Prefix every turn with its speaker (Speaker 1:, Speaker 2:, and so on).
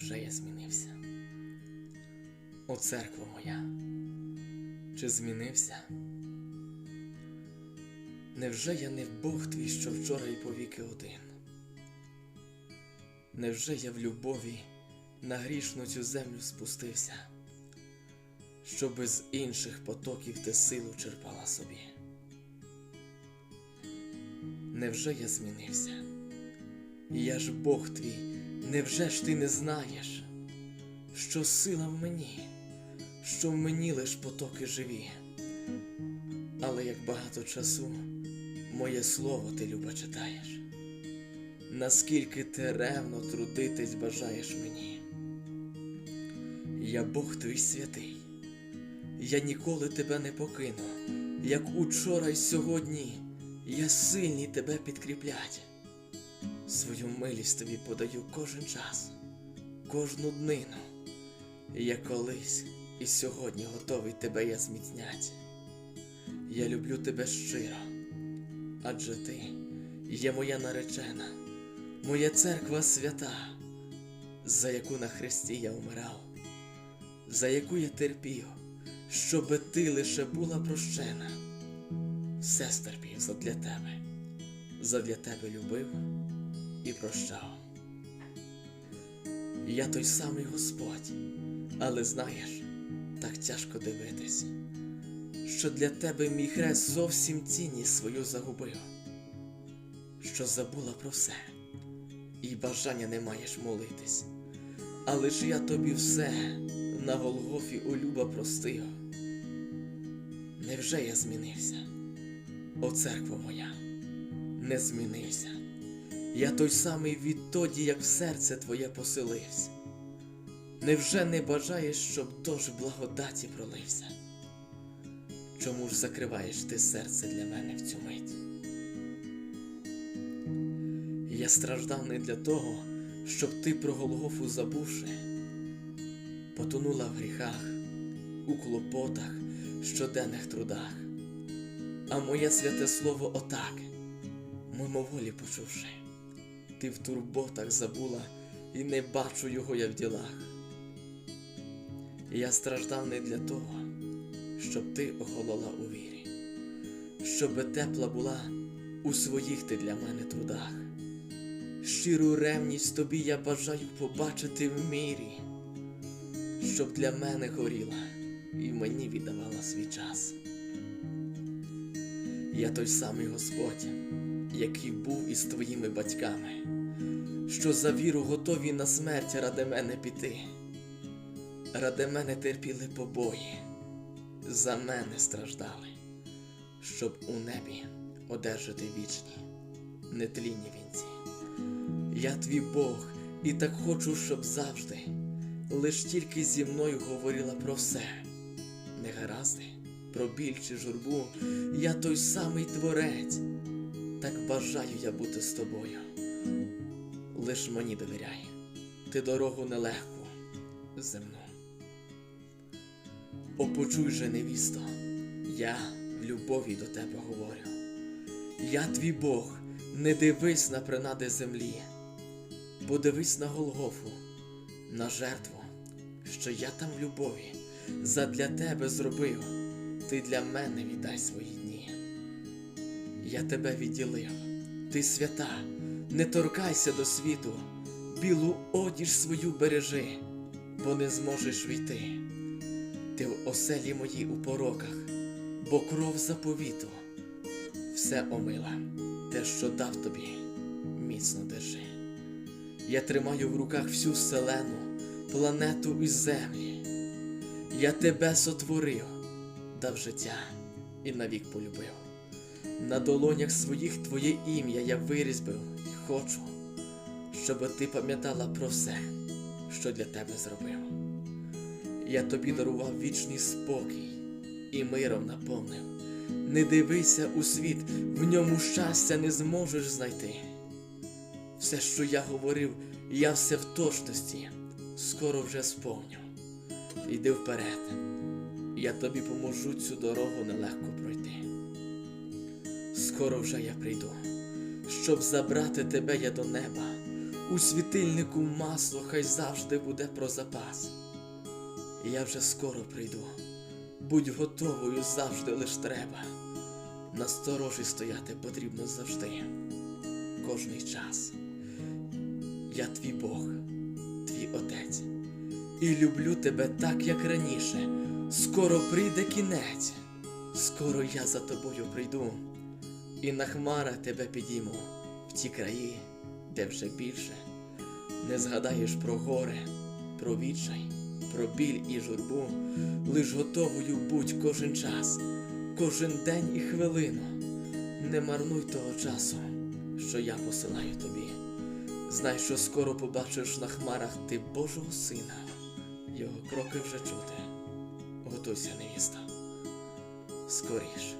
Speaker 1: невже я змінився? О церква моя, чи змінився? Невже я не Бог твій, що вчора і повіки один? Невже я в любові на грішну цю землю спустився, що без інших потоків ти силу черпала собі? Невже я змінився? Я ж Бог твій, невже ж ти не знаєш, що сила в мені, що в мені лиш потоки живі, але як багато часу моє слово ти люба читаєш, наскільки ти ревно трудитись бажаєш мені. Я Бог твій святий, я ніколи тебе не покину, як учора й сьогодні я сильний тебе підкріплять. Свою милість тобі подаю кожен час, кожну днину. Я колись і сьогодні готовий тебе я зміцнять. Я люблю тебе щиро, адже ти є моя наречена, моя церква свята, за яку на хресті я умирав, за яку я терпів, щоби ти лише була прощена. Все стерпів задля тебе, задля тебе любив і прощав. Я той самий Господь, але знаєш, так тяжко дивитись, що для тебе мій хрест зовсім цінність свою загубив, що забула про все, і бажання не маєш молитись, але ж я тобі все на Голгофі у люба простив. Невже я змінився? О церква моя, не змінився. Я той самий відтоді, як в серце твоє поселився. Невже не бажаєш, щоб дощ благодаті пролився? Чому ж закриваєш ти серце для мене в цю мить? Я страждав не для того, щоб ти про Голгофу забувши, потонула в гріхах, у клопотах, щоденних трудах, а моє святе слово отак, мимоволі почувши, ти в турботах забула і не бачу його я в ділах. Я страждав не для того, щоб ти охолола у вірі, щоби тепла була у своїх ти для мене трудах. Щиру ревність тобі я бажаю побачити в мірі, щоб для мене горіла і мені віддавала свій час. Я той самий Господь, який був із твоїми батьками, що за віру готові на смерть ради мене піти. Ради мене терпіли побої, за мене страждали, щоб у небі одержати вічні, нетлінні вінці. Я твій Бог, і так хочу, щоб завжди лиш тільки зі мною говорила про все, негаразди, про біль журбу, я той самий творець, так бажаю я бути з тобою. Лиш мені довіряй, ти дорогу нелегку, земну. О, почуй же, невісто, я в любові до тебе говорю. Я твій Бог, не дивись на принади землі, подивись на Голгофу, на жертву, що я там в любові задля тебе зробив, ти для мене віддай свої дні. Я тебе відділив, ти свята, не торкайся до світу, білу одіж свою бережи, бо не зможеш війти. Ти в оселі моїй у пороках, бо кров заповіту все омила, те, що дав тобі, міцно держи. Я тримаю в руках всю вселену, планету і землі. Я тебе сотворив, дав життя і навік полюбив. На долонях своїх твоє ім'я я вирізбив і хочу, щоб ти пам'ятала про все, що для тебе зробив. Я тобі дарував вічний спокій і миром наповнив. Не дивися у світ, в ньому щастя не зможеш знайти. Все, що я говорив, я все в точності, скоро вже сповню. Йди вперед, я тобі поможу цю дорогу нелегко пройти. Скоро вже я прийду, щоб забрати тебе я до неба, У світильнику масло хай завжди буде про запас. Я вже скоро прийду. Будь готовою завжди лиш треба. Насторожі стояти потрібно завжди, кожний час. Я твій Бог, твій Отець, і люблю тебе так, як раніше. Скоро прийде кінець, скоро я за тобою прийду, і на хмарах тебе підійму в ті краї, де вже більше не згадаєш про горе, про відчай, про біль і журбу, лиш готовою будь кожен час, кожен день і хвилину. Не марнуй того часу, що я посилаю тобі. Знай, що скоро побачиш на хмарах ти Божого сина, його кроки вже чути. Готуйся, невіста, скоріш.